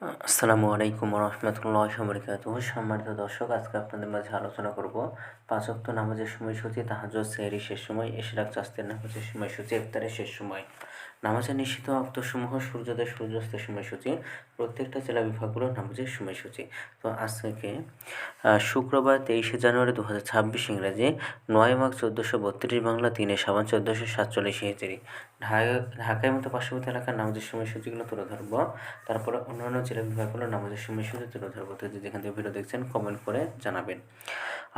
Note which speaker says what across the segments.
Speaker 1: আসসালামু আলাইকুম রহমতুল্লাহ বরকাত সম্মানিত দর্শক, আজকে আপনাদের মাঝে আলোচনা করব পাঁচ ওয়াক্ত নামাজের সময়সূচি, তাহাজ্জুদ, সেহরি, শেষ সময়, এশরাক চাস্তের নামাজের সময়সূচি, ইফতারের শেষ সময়। নামাজের নিশ্চিত অক্তসমূহ সূর্যোদয়, সূর্যাস্তের সময়সূচি, প্রত্যেকটা জেলা বিভাগগুলো নামাজের সময়সূচি। তো আজ থেকে শুক্রবার তেইশে জানুয়ারি দু হাজার ছাব্বিশ ইংরাজি, নয় মাঘ চোদ্দোশো বত্রিশ বাংলা তিনে সাবান চোদ্দোশো সাতচল্লিশ ঢাকা ঢাকায় মতো পার্শ্ববর্তী এলাকার নামাজের সময়সূচিগুলো তুলে ধরবো। তারপরে অন্যান্য জেলা বিভাগগুলোর নামাজের সময়সূচি তুলে ধরবো তো যে যেখান থেকে ভিডিও দেখছেন কমেন্ট করে জানাবেন।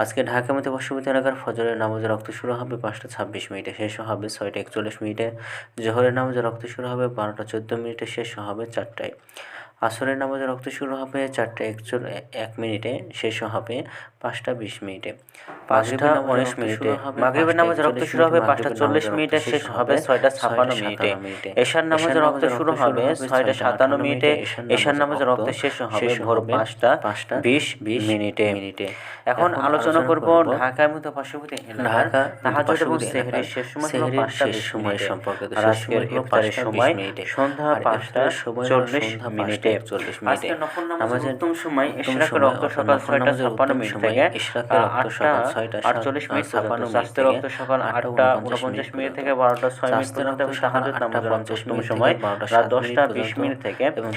Speaker 1: আজকে ঢাকা মধ্যে পার্শ্ববর্তী এলাকার ফজরের নামাজের রক্ত শুরু হবে পাঁচটা ছাব্বিশ মিনিটে, শেষ হবে ছয়টা একচল্লিশ মিনিটে। জোহরের নামাজের রক্ত শুরু হবে বারোটা চোদ্দ মিনিটে, শেষ হবে চারটায়। আসরের নামাজের রক্ত শুরু হবে চারটা একচল, এক মিনিটে, শেষ হবে পাঁচটা বিশ মিনিটে। পাঁচটা উনিশ মিনিটে
Speaker 2: মাগরিবের নামাজ রক্ত শুরু হবে পাঁচটা চল্লিশ মিনিটে শেষ হবে ছয়টা ছাপ্পান্ন মিনিটে। এশার নামাজের রক্ত শুরু হবে ছয়টা সাতান্ন মিনিটে এশার নামাজের রক্ত শেষ হবে ভোর পাঁচটা
Speaker 1: পাঁচটা
Speaker 2: বিশ বিশ মিনিটে।
Speaker 1: মিনিটে।
Speaker 2: এখন আলোচনা করব ঢাকার মতো পার্শ্ববর্তী
Speaker 1: ঢাকা
Speaker 2: তাহাজ্জুদ এবং সেহরির শেষ সময়
Speaker 1: শেষ সময় সম্পর্কে
Speaker 2: আজকের ইফতারের সময় সন্ধ্যা পাঁচটা চল্লিশ মিনিটে
Speaker 1: একচল্লিশ মিনিটে।
Speaker 2: উত্তম সময় ইশরাকের রক্ত সকাল ছয়টা ছাপ্পান্ন মিনিট থেকে
Speaker 1: ইশরাকের রক্ত
Speaker 2: আটটা
Speaker 1: ছয়টা
Speaker 2: আটচল্লিশ মিনিট
Speaker 1: ছাপ্পান্ন
Speaker 2: পর্যন্ত রক্ত সকাল
Speaker 1: আটটা
Speaker 2: আটটা
Speaker 1: উনপঞ্চাশ
Speaker 2: উনপঞ্চাশ মিনিট
Speaker 1: মিনিট
Speaker 2: থেকে বারোটা ছয় মিনিট পর্যন্ত
Speaker 1: রক্ত সকাল
Speaker 2: তাহাজ্জুদ
Speaker 1: পঞ্চাশ মিনিট
Speaker 2: সময় রাত দশটা বিশ মিনিট থেকে
Speaker 1: এবং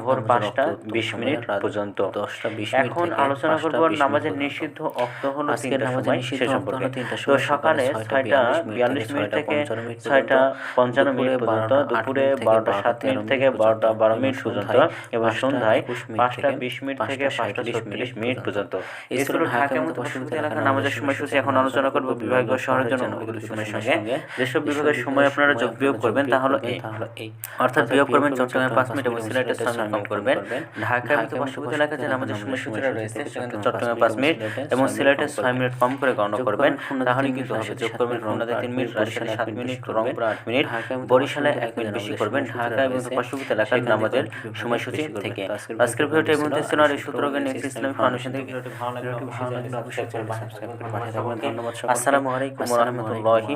Speaker 2: ভোর পাঁচটা বিশ মিনিট পর্যন্ত।
Speaker 1: দশটা বিশ
Speaker 2: এখন আলোচনা
Speaker 1: পাঁচটা
Speaker 2: করব
Speaker 1: বিশ মিনিট
Speaker 2: নামাজের নিষিদ্ধ অক্ত হলো
Speaker 1: আজকের
Speaker 2: সময় সে সম্পর্কে তো সকালে
Speaker 1: সকালে
Speaker 2: ছয়টা
Speaker 1: ছয়টা
Speaker 2: বিয়াল্লিশ মিনিট থেকে
Speaker 1: পঞ্চান্ন
Speaker 2: ছয়টা পঞ্চান্ন মিনিট
Speaker 1: দুপুরে
Speaker 2: পর্যন্ত
Speaker 1: বারোটা
Speaker 2: দুপুরে বারোটা
Speaker 1: বারোটা
Speaker 2: সাত মিনিট থেকে বারোটা বারো মিনিট পর্যন্ত এবং সন্ধ্যায় পাঁচটা বিশ মিনিট থেকে পাঁচটা
Speaker 1: মিনিট
Speaker 2: পর্যন্ত
Speaker 1: ঢাকা মতো এলাকার
Speaker 2: এলাকার নামাজের সময়সূচি এখন আলোচনা করব বিভাগীয় শহরের জন্য উপকূল সময়ের সঙ্গে। যেসব বিভাগের সময় আপনারা যোগ বিয়োগ করবেন তা হলো এই
Speaker 1: এই
Speaker 2: অর্থাৎ বিয়োগ করবেন চট্টগ্রামে পাঁচ মিনিট এবং সিলেটের সময় কম করবেন ঢাকার মতো পার্শ্ববর্তী এলাকায় যে নামাজের সময়সূচিটা রয়েছে সেখানে চট্টগ্রামে পাঁচ মিনিট এবং সিলেটের ছয় মিনিট কম করে গণনা করবেন তাহলে কিন্তু হবে যোগ করবেন খুলনাতে তিন মিনিট রাজশাহী সাত মিনিট রংপুর আট মিনিট বরিশালে এক মিনিট বেশি করবেন ঢাকা এবং পার্শ্ববর্তী এলাকার নামাজের সময়সূচি থেকে আজকের ভিডিওটি এবং তেসিন আর এই সূত্র জ্ঞান নেক্সট ইসলামিক ফাউন্ডেশন থেকে ভিডিওটি ভালো লাগলে ভালো লাগলে অবশ্যই চ্যানেলটি সাবস্ক্রাইব করে পাঠিয়ে থাকবেন ধন্যবাদ আসসালামু আলাইকুম রাহমাতুল্লাহি।